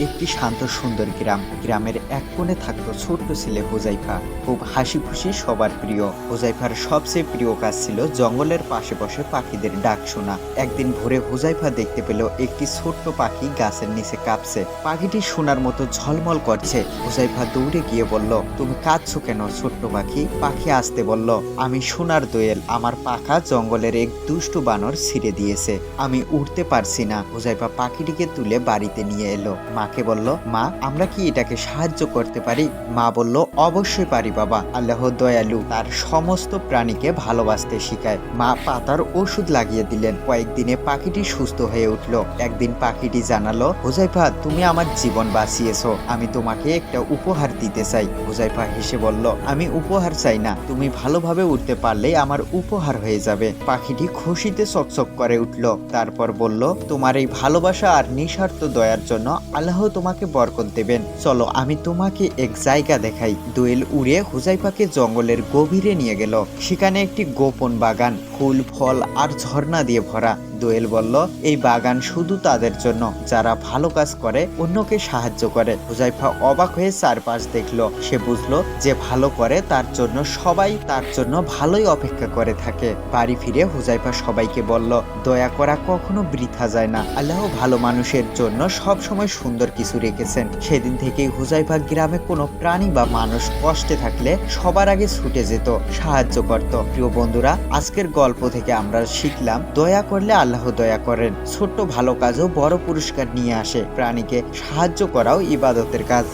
একটি শান্ত, সুন্দর গ্রাম। গ্রামের এক কোণে থাকতো ছোট্ট ছেলে হোজাইফা। খুব হাসি খুশি সবার প্রিয়। হোজাইফার সবচেয়ে প্রিয় কাজ ছিল জঙ্গলের পাশে বসে পাখিদের ডাক শোনা। একদিন ভোরে হোজাইফা দেখতে পেল একটি ছোট্ট পাখি গাছের নিচে কাঁপছে। পাখিটি শোনার মতো ঝলমল করছে। হোজাইফা দৌড়ে গিয়ে বলল, তুমি কাঁদছো কেন ছোট্ট পাখি? পাখি আসতে বলল, আমি সোনার দোয়েল। আমার পাখা জঙ্গলের এক দুষ্টু বানর ছিঁড়ে দিয়েছে। আমি উঠতে পারছি না। হুজাইফা পাখিটিকে তুলে বাড়িতে নিয়ে এলো। মাকে বলল, মা, আমরা কি এটাকে সাহায্য করতে পারি? মা বলল, অবশ্যই পারি, বাবা। আল্লাহ দয়ালু তার সমস্ত প্রাণীকে ভালোবাসতে শিখায়। মা পাতার ওষুধ লাগিয়ে দিলেন। কয়েকদিনে পাখিটি সুস্থ হয়ে উঠল। একদিন পাখিটি জানালো, হুজাইফা, তুমি আমার জীবন বাঁচিয়েছো। আমি তোমাকে একটা উপহার দিতে চাই। হুজাইফা হেসে বলল, আমি উপহার চাই না। তুমি ভালোভাবে উঠতে পারলে আমার উপহার হয়ে যাবে। পাখিটি খুশিতে চকচক করে উঠল। তারপর বলল, তোমার এই ভালোবাসা আর নিঃস্বার্থ দয়ার জন্য আল্লাহ তোমাকে বরকত দেবেন। চলো, আমি তোমাকে এক জায়গা দেখাই। দোয়েল উড়ে হুজাইফাকে জঙ্গলের গভীরে নিয়ে গেল। সেখানে একটি গোপন বাগান, ফুল, ফল আর ঝর্ণা দিয়ে ভরা। দোয়েল বলল, এই বাগান শুধু তাদের জন্য, যারা ভালো কাজ করে, অন্যকে সাহায্য করে। হুজাইফা অবাক হয়ে চারপাশ দেখল। সে বুঝলো যে ভালো করে তার জন্য সবাই তার জন্য ভালোই অপেক্ষা করে থাকে। বাড়ি ফিরে হুজাইফা সবাইকে বলল, দয়া করা কখনো বৃথা যায় না। আল্লাহ ভালো মানুষের জন্য সব সময় সুন্দর কিছু রেখেছেন। সেদিন থেকেই হুজাইফা গ্রামে কোনো প্রাণী বা মানুষ কষ্টে থাকলে সবার আগে ছুটে যেত, সাহায্য করত। প্রিয় বন্ধুরা, আজকের গল্প থেকে আমরা শিখলাম, দয়া করলে আল্লাহ দয়া করেন। ছোট্ট ভালো কাজও বড় পুরস্কার নিয়ে আসে। প্রাণীকে সাহায্য করাও ইবাদতের কাজ।